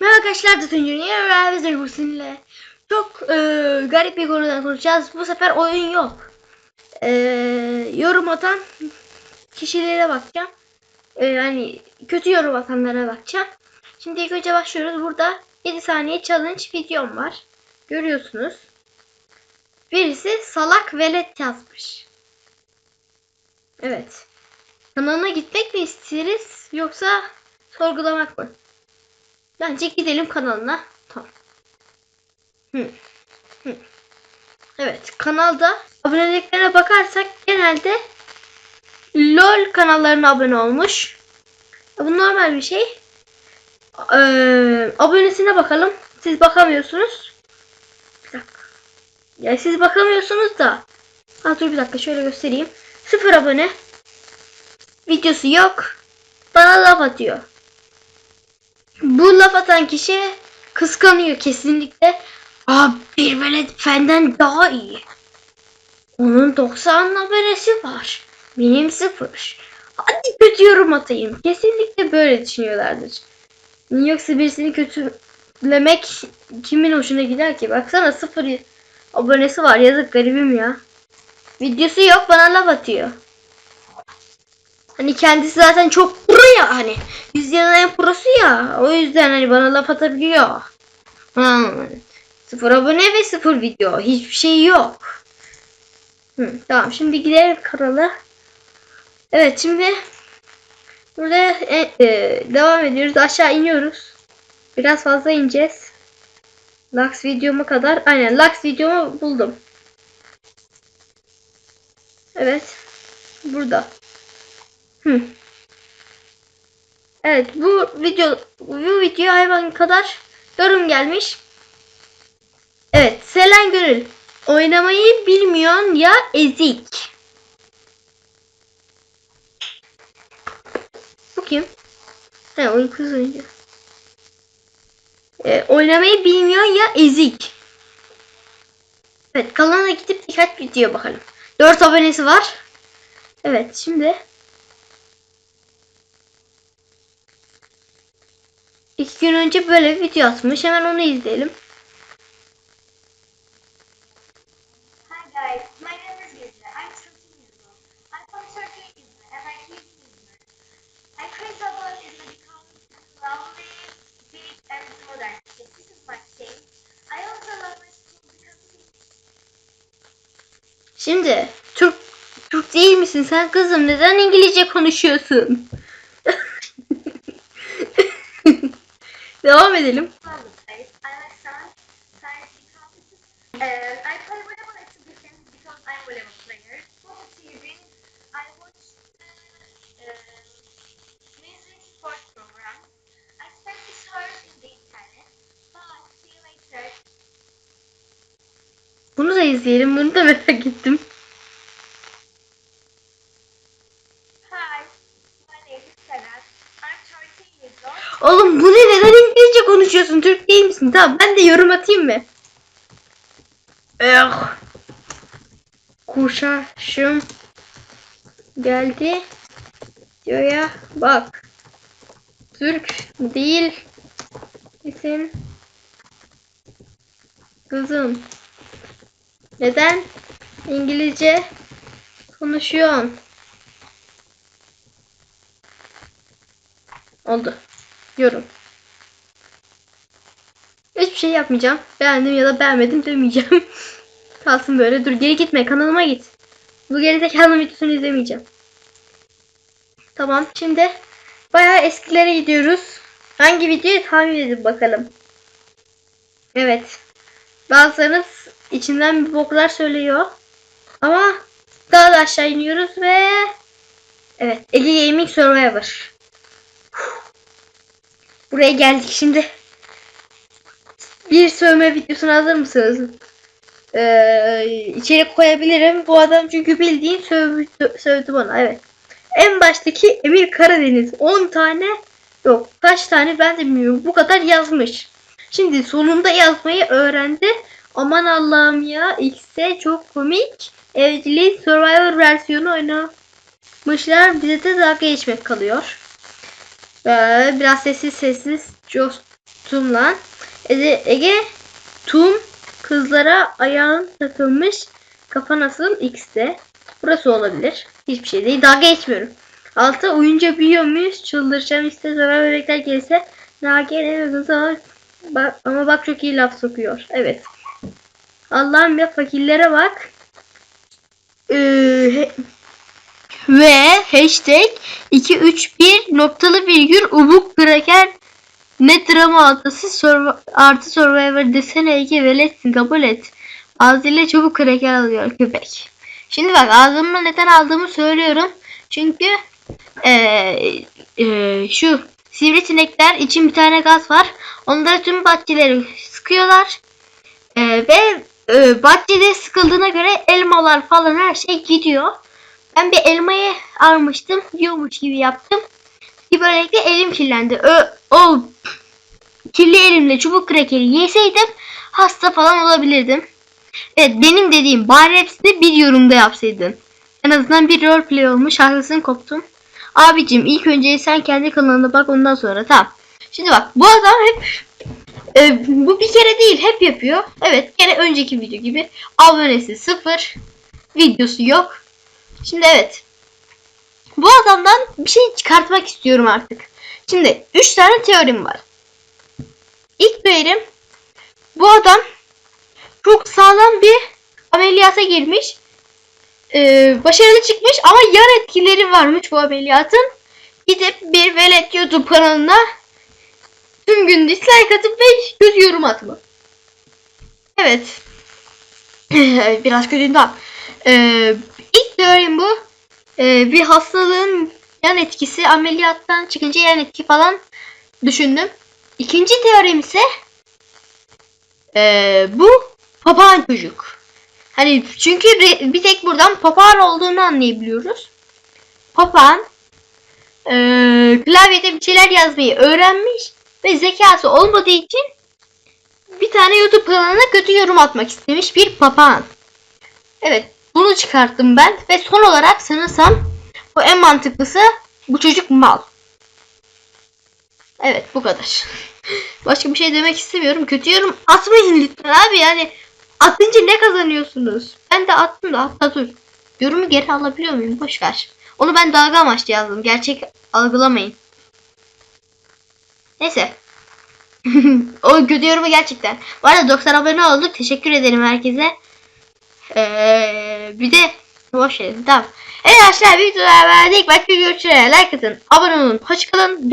Merhaba arkadaşlar da Tuncun'ya beraber bu sizinle çok e, garip bir konudan konuşacağız. Bu sefer oyun yok. E, yorum atan kişilere bakacağım. E, yani kötü yorum atanlara bakacağım. Şimdi ilk önce başlıyoruz. Burada 7 saniye challenge videom var. Görüyorsunuz. Birisi salak velet yazmış. Evet. Kanalına gitmek mi isteriz yoksa sorgulamak mı? Bence gidelim kanalına. Tamam. Evet kanalda aboneliklere bakarsak genelde LOL kanallarına abone olmuş. Bu normal bir şey. Ee, abonesine bakalım. Siz bakamıyorsunuz. Bir dakika. Ya siz bakamıyorsunuz da. Ha dur bir dakika şöyle göstereyim. Sıfır abone. Videosu yok. Bana laf atıyor. Bu laf atan kişi kıskanıyor kesinlikle. Aa bir velet fenden daha iyi. Onun 90 abonesi var. Benim sıfır. Hadi kötü yorum atayım. Kesinlikle böyle düşünüyorlardır. Yoksa birisini kötülemek kimin hoşuna gider ki? Baksana sıfır abonesi var. Yazık garibim ya. Videosu yok bana laf atıyor. Hani kendisi zaten çok pro ya hani. En prosu ya. O yüzden hani bana laf atabiliyor. Hmm. Sıfır abone ve sıfır video. Hiçbir şey yok. Hı, tamam şimdi gidelim kanala. Evet şimdi burada e, e, devam ediyoruz. Aşağı iniyoruz. Biraz fazla ineceğiz. Lux videomu kadar. Aynen Lux videomu buldum. Evet. Burada. Hı. Evet bu video bu video hayvan kadar yorum gelmiş. Evet Selen Gönül oynamayı bilmiyorsun ya ezik. Bu kim? He kız oyuncu. Ee, oynamayı bilmiyorsun ya ezik. Evet kanalına gidip birkaç video bakalım. 4 abonesi var. Evet şimdi İki gün önce böyle bir video atmış. Hemen onu izleyelim. Hi guys, my name is Gizla. I'm 13 years old. I'm from Turkey, Izmir, and I live in Izmir. I crazy about Izmir because it's lovely, big, and modern. Yes, this is my state. I also love my school because it's Şimdi Türk Türk değil misin sen kızım? Neden İngilizce konuşuyorsun? Devam edelim. Bunu da izleyelim. Bunu da merak ettim. İngilizce konuşuyorsun? Türk değil misin? Tamam ben de yorum atayım mı? Eh. Kuşaşım geldi. Diyor bak. Türk değil misin? Kızım. Neden İngilizce konuşuyorsun? Oldu. Yorum. Hiçbir şey yapmayacağım. Beğendim ya da beğenmedim demeyeceğim. Kalsın böyle. Dur geri gitme. Kanalıma git. Bu gerizekalının videosunu izlemeyeceğim. Tamam. Şimdi bayağı eskilere gidiyoruz. Hangi videoyu tahmin edin bakalım. Evet. Bazılarınız içinden bir boklar söylüyor. Ama daha da aşağı iniyoruz ve evet Ege Gaming Survivor. Buraya geldik şimdi. Bir sövme videosuna hazır mısınız? Ee, içerik koyabilirim. Bu adam çünkü bildiğin sövdü, sövdü bana. Evet. En baştaki Emir Karadeniz 10 tane yok kaç tane ben de bilmiyorum. Bu kadar yazmış. Şimdi sonunda yazmayı öğrendi. Aman Allah'ım ya X'e çok komik. Evciliğin Survivor versiyonu oynamışlar. Bize de dalga geçmek kalıyor. Ee, biraz sessiz sessiz coş, Tum lan. Ege, Ege Tum kızlara ayağın takılmış. Kafa nasıl? X'de. Burası olabilir. Hiçbir şey değil. Dalga geçmiyorum. Altı oyunca büyüyor muyuz? Çıldıracağım işte sonra bebekler gelirse. Ve kızlar bak, ama bak çok iyi laf sokuyor. Evet. Allah'ım ya fakirlere bak. Ee, ve hashtag 231 noktalı virgül ubuk kraker ne drama altası surv- artı survivor desene Ege veletsin kabul et. Ağzıyla çabuk kraker alıyor köpek. Şimdi bak ağzımla neden aldığımı söylüyorum. Çünkü eee eee, şu sivrisinekler için bir tane gaz var. Onları tüm bahçeleri sıkıyorlar. Eee, ve eee, bahçede sıkıldığına göre elmalar falan her şey gidiyor. Ben bir elmayı almıştım. Yiyormuş gibi yaptım. Bir böylelikle elim kirlendi. Ö, o kirli elimle çubuk krekeri yeseydim hasta falan olabilirdim. Evet benim dediğim bari hepsini bir yorumda yapsaydın. En azından bir roleplay olmuş. Haklısın koptum. Abicim ilk önce sen kendi kanalına bak ondan sonra tamam. Şimdi bak bu adam hep e, bu bir kere değil hep yapıyor. Evet gene önceki video gibi abonesi sıfır videosu yok. Şimdi evet. Bu adamdan bir şey çıkartmak istiyorum artık. Şimdi 3 tane teorim var. İlk teorim bu adam çok sağlam bir ameliyata girmiş. Ee, başarılı çıkmış ama yan etkileri varmış bu ameliyatın. Gidip bir velet YouTube kanalına tüm gün dislike atıp ve kötü yorum atma. Evet. Biraz kötüyüm daha. Ee, ilk teorim bu. Ee, bir hastalığın yan etkisi ameliyattan çıkınca yan etki falan düşündüm. İkinci teorim ise ee, bu papağan çocuk. Hani çünkü bir tek buradan papağan olduğunu anlayabiliyoruz. Papağan ee, klavyede bir şeyler yazmayı öğrenmiş ve zekası olmadığı için bir tane YouTube kanalına kötü yorum atmak istemiş bir papağan. Evet bunu çıkarttım ben ve son olarak sanırsam bu en mantıklısı bu çocuk mal. Evet bu kadar. Başka bir şey demek istemiyorum. Kötü yorum atmayın lütfen abi yani atınca ne kazanıyorsunuz? Ben de attım da hatta dur. Yorumu geri alabiliyor muyum? Boş ver. Onu ben dalga amaçlı yazdım. Gerçek algılamayın. Neyse. o kötü yorumu gerçekten. Bu arada 90 abone olduk. Teşekkür ederim herkese. Ee, bir de boş verin. Tamam. Evet arkadaşlar bir videolar verdik. Başka görüşürüz. Like atın. Abone olun. Hoşçakalın.